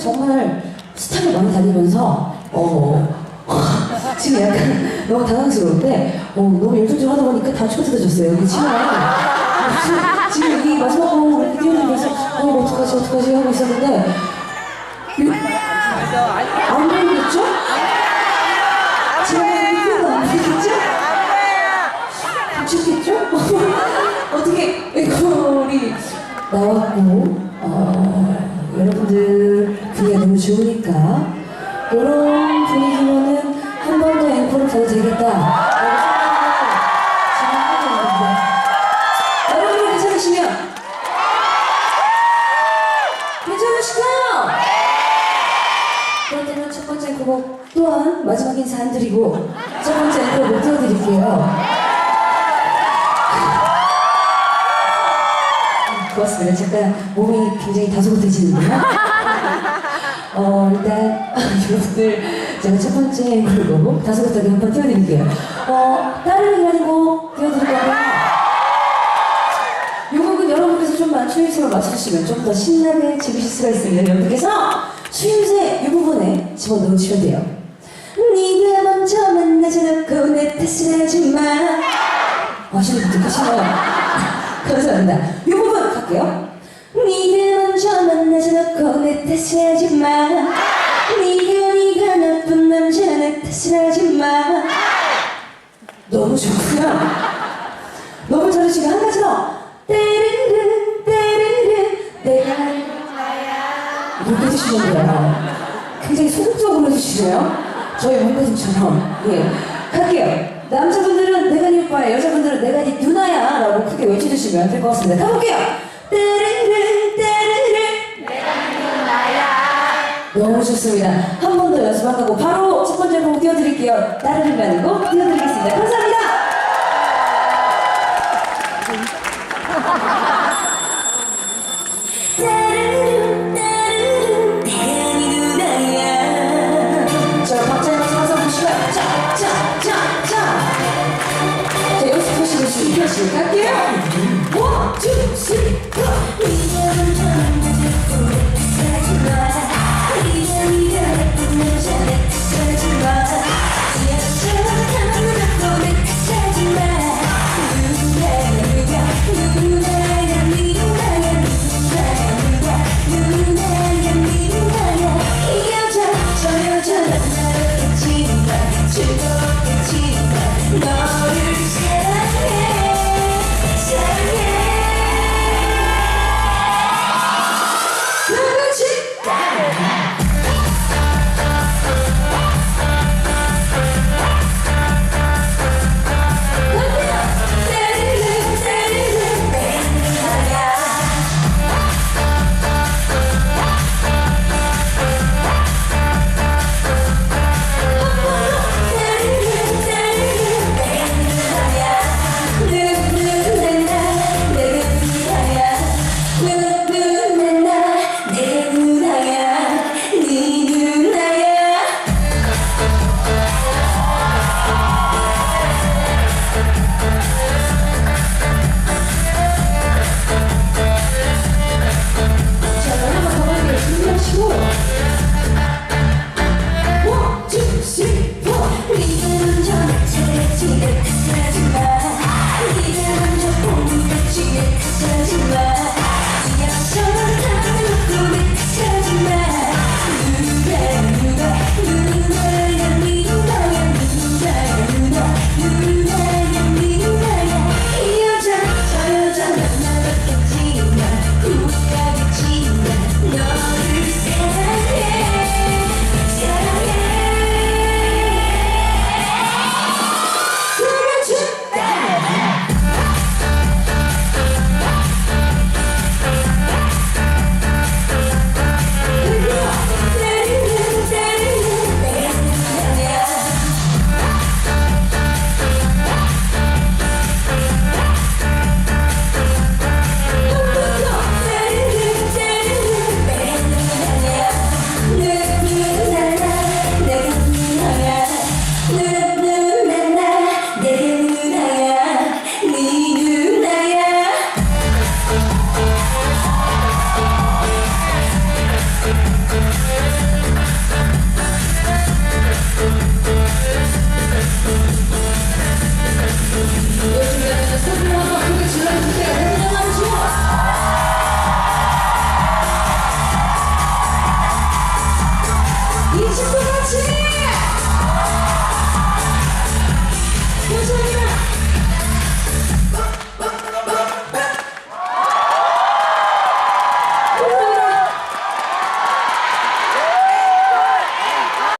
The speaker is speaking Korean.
정말 스타를 많이 다니면서 어 지금 약간 너무 당황스러운데 어, 너무 열정적 하다 보니까 다 초대해줬어요. 여기 치마에 지금, 지금 이 마지막 곡을 띄워드리면서 어 이거 어떡하지 어떡하지 하고 있었는데 이- 안 보이겠죠? 지금 이거 안 보이겠죠? 좋겠죠? 어떻게 이거리 나왔고 어, 여러분들 분위기가 너무 좋으니까. 이런 분위기면은 한 번 더 앵콜을 가도 되겠다. 여러분 괜찮으시면? 괜찮으시죠? 그럴 때는 첫 번째 곡 또한 마지막 인사 안 드리고 첫 번째 앵콜 못 띄워드릴게요 고맙습니다. 잠깐 몸이 굉장히 다소곳해지는데요. 어, 일단, 여러분들, 제가 첫 번째 보고 다소곳하게 한번 띄워드릴게요. 어, 다른 얘기하는 곡 띄워드릴 거고요. 이 곡은 여러분께서 좀만 추임새로 맞춰주시면 좀 더 신나게 즐기실 수가 있습니다. 여러분께서 추임새 이 부분에 집어넣으시면 돼요. 네가 먼저 만나지 놓고 내 탓을 하지 마. 하시는 분들 계시나요? 감사합니다. 이 부분 갈게요. 네가 먼저 만나지 놓고 내 탓을 하지 마. 네가 네가 나쁜 남자 내 탓을 하지 마. 너무 좋고요. 너무 잘하시고 한 가지 더. 때르르 때르르 내가 이렇게 해주시면 돼요. 굉장히 소극적으로 해주시네요. 저희 문가슴처럼. 예. 갈게요. 남자분들은 내가 네 오빠야, 여자분들은 내가 네 누나야 라고 크게 외쳐주시면 될 것 같습니다. 가볼게요. 오셨습니다. 한 번 더 연습 안 하고 바로 첫 번째 곡 띄워드릴게요. 따르는 가는 곡 띄워드리겠습니다. 감사합니다. 갈게요 1, 2, 3